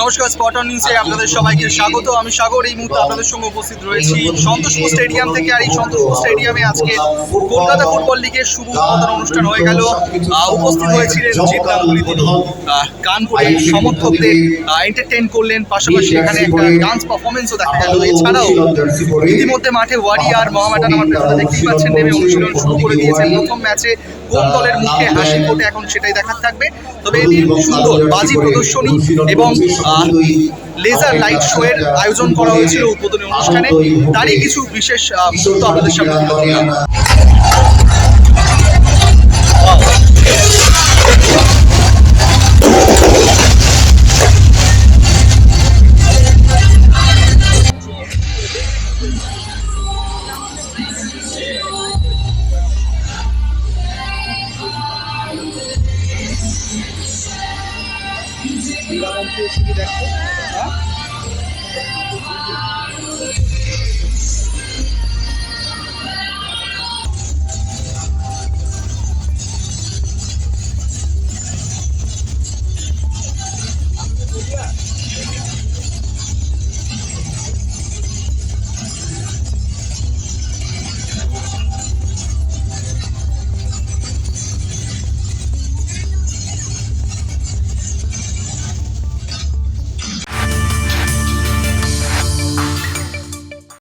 নমস্কার spot on নিউজে আপনাদের সবাইকে স্বাগত। আমি সাগর, এই মুহূর্তে আপনাদের সঙ্গে উপস্থিত রয়েছি। সন্তোষপুর স্টেডিয়াম থেকে আর এই সন্তোষপুর স্টেডিয়ামে আজকে কলকাতা ফুটবল লিগের উদ্বোধন অনুষ্ঠান হয়ে গেল। উপস্থিত হয়েছিলেন জিৎ গাঙ্গুলি তিনি গান সমর্থকদের এন্টারটেইন করলেন। পাশাপাশি এখানে একটা ডান্স পারফরমেন্সও দেখা গেল। এছাড়াও ইতিমধ্যে মাঠে ওয়ারিয়ার মহামেডান আমার আপনারা দেখতেই পাচ্ছেন, নেমে অনুশীলন শুরু করে দিয়েছেন। প্রথম ম্যাচে কোন দলের মুখে হাসি ফোটে এখন সেটাই দেখার থাকবে। তবে এদিন সুন্দর বাজি প্রদর্শনী এবং লেজার লাইট শো এর আয়োজন করা হয়েছিল উদ্বোধনী অনুষ্ঠানে। তারই কিছু বিশেষ মুহূর্ত আপনাদের সামনে দেখো